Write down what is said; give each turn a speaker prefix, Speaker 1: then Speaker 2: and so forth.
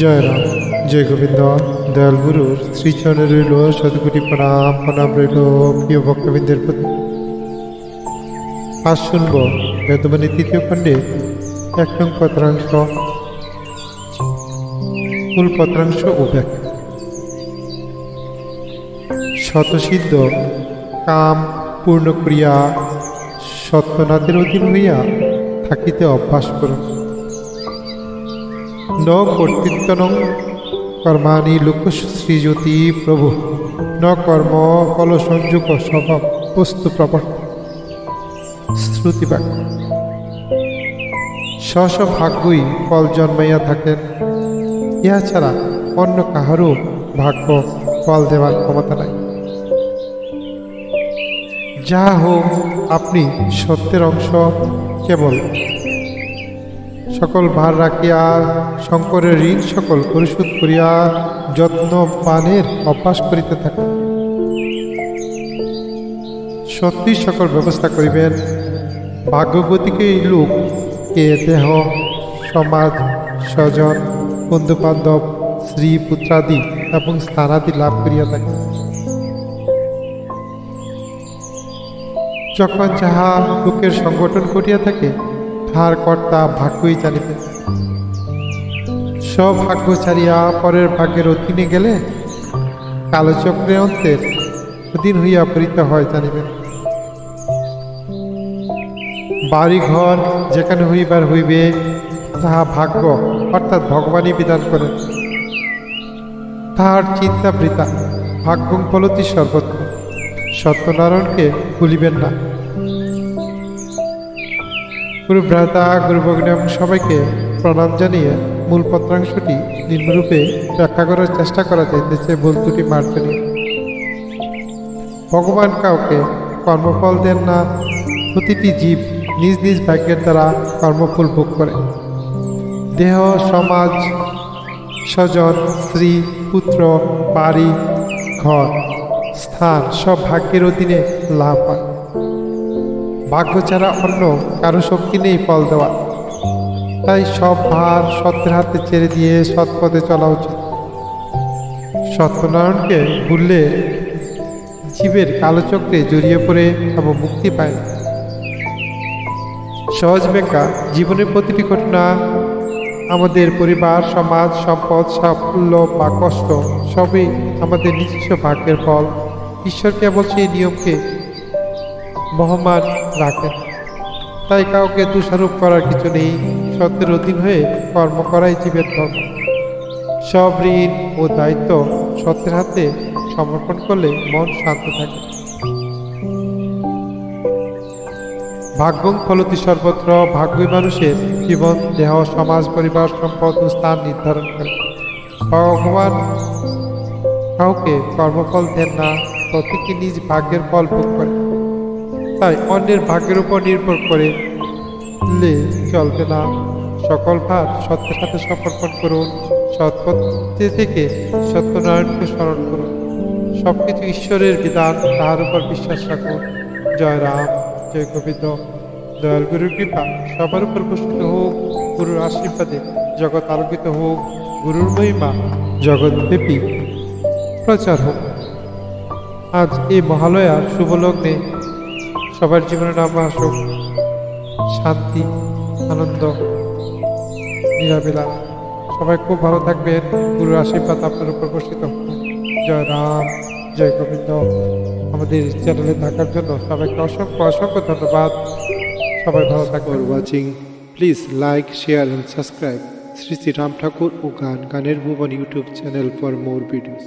Speaker 1: জয় রাম জয় গোবিন্দ দয়াল গুরুর শ্রীচরণে রইল শতকোটি প্রণাম প্রণাম রইল প্রিয় ভক্তবৃন্দের প্রতি। আজ শুনব বেদবাণী তৃতীয় খণ্ডে এক নং পত্রাংশ, মূল পত্রাংশ ও ব্যাখ্যা। শতসিদ্ধ কাম পূর্ণ করিয়া সত্যনাথের অধীন হইয়া থাকিতে অভ্যাস করুন। ন কর্তৃত্বনং কর্মাণি লোকশ্রীজ্যোতি প্রভু। ন কর্ম ফল সংযোগ স্বভাব বস্তু প্রবর্ত শ্রুতিবাক্য। স্ব ভাগ্যই ফল জন্মাইয়া থাকেন। ইহা ছাড়া অন্য কাহারও ভাগ্য ফল দেওয়ার ক্ষমতা নাই। যাহা হোক, আপনি সত্যের অংশ কেবল সকল ভার রাখিয়া, শঙ্করের ঋণ সকল পরিশোধ করিয়া যত্ন পানের অভ্যাস করিতে থাকে। সত্যি সকল ব্যবস্থা করিবেন। ভাগ্যগতিকে লোক, কে দেহ, সমাজ, স্বজন বন্ধু বান্ধব স্ত্রী, পুত্রাদি এবং স্থানাদি লাভ করিয়া থাকে। যখন যাহা লোকের সংগঠন ঘটিয়া থাকে তাহার কর্তা ভাগ্যই জানিবে সব ভাগ্য ছাড়িয়া পরের ভাগ্যের অধীনে গেলে কালচক্রের অন্তের অধীন হইয়া পরিত হয় জানিবেন। বাড়ি ঘর যেখানে হইবার হইবে, তাহা ভাগ্য অর্থাৎ ভগবানই বিধান করেন। তাহার চিন্তা বৃতা ভাগ্যং ফলতি সর্বত্র। সত্যনারায়ণকে ভুলিবেন না। গুরু ভ্রাতা গুরু এবং সবাইকে প্রণাম জানিয়ে মূল পত্রাংশটি নিম্নরূপে ব্যাখ্যা করার চেষ্টা করা যাইতেছে ভুল ত্রুটি মার্জনীয় ভগবান কাউকে কর্মফল দেন না, প্রতিটি জীব নিজ নিজ ভাগ্যের দ্বারা কর্মফল ভোগ করে। দেহ, সমাজ, স্বজন, স্ত্রী, পুত্র, বাড়ি, ঘর, স্থান সব ভাগ্যের অধীনে লাভ হয়। ভাগ্য ছাড়া অন্য কারও শক্তি নেই ফল দেওয়া। তাই সব ভার সত্যের হাতে ছেড়ে দিয়ে সৎ পথে চলা উচিত। সত্যনারায়ণকে ভুললে জীবের কালোচক্রে জড়িয়ে পড়ে এবং মুক্তি পায়। সহজ ব্যাখ্যা, জীবনের প্রতিটি ঘটনা আমাদের পরিবার, সমাজ, সম্পদ সাফল্য বা কষ্ট সবই আমাদের নিজস্ব ভাগ্যের ফল। ঈশ্বর কেবল সেই নিয়মকে বহমান রাখেন। তাই কাউকে দোষারোপ করার কিছু নেই। সত্যের অধীন হয়ে কর্ম করাই জীবের ধর্ম। সব ঋণ ও দায়িত্ব সত্যের হাতে সমর্পণ করলে মন শান্ত থাকে। ভাগ্যং ফলতি সর্বত্র ভাগ্যই মানুষের জীবন, দেহ, সমাজ, পরিবার, সম্পদ ও স্থান নির্ধারণ করে। ভগবান কাউকে কর্মফল দেন না প্রত্যেকে নিজ ভাগ্যের ফল ভোগ করে। তাই অন্যের ভাগ্যের উপর নির্ভর করে লে চলবে না। সকল ভার সত্যের সাথে সমর্পণ করুন, সৎপথে থেকে সত্যনারায়ণকে স্মরণ করুন। সবকিছু ঈশ্বরের বিধান, তাহার উপর বিশ্বাস রাখুন। জয় রাম, জয় গোবিন্দ। দয়াল গুরুর কৃপা সবার উপর বসিত হোক, গুরুর আশীর্বাদে জগৎ আলোকিত হোক, গুরুর মহিমা জগৎব্যাপী প্রচার হোক। আজ এই মহালয়ার শুভ লগ্নে সবার জীবনে নাম আসুক শান্তি আনন্দ নিরাবিলা সবাই খুব ভালো থাকবেন। গুরুর আশীর্বাদ আপনার উপর বর্ষিত জয় রাম জয় গোবিন্দ। আমাদের চ্যানেলে থাকার জন্য সবাইকে অসংখ্য অসংখ্য ধন্যবাদ। সবাই ভালো থাকবেন। Watching please like share and subscribe Shri Shri Ram Thakur ও গান গানের ভুবন YouTube channel for more videos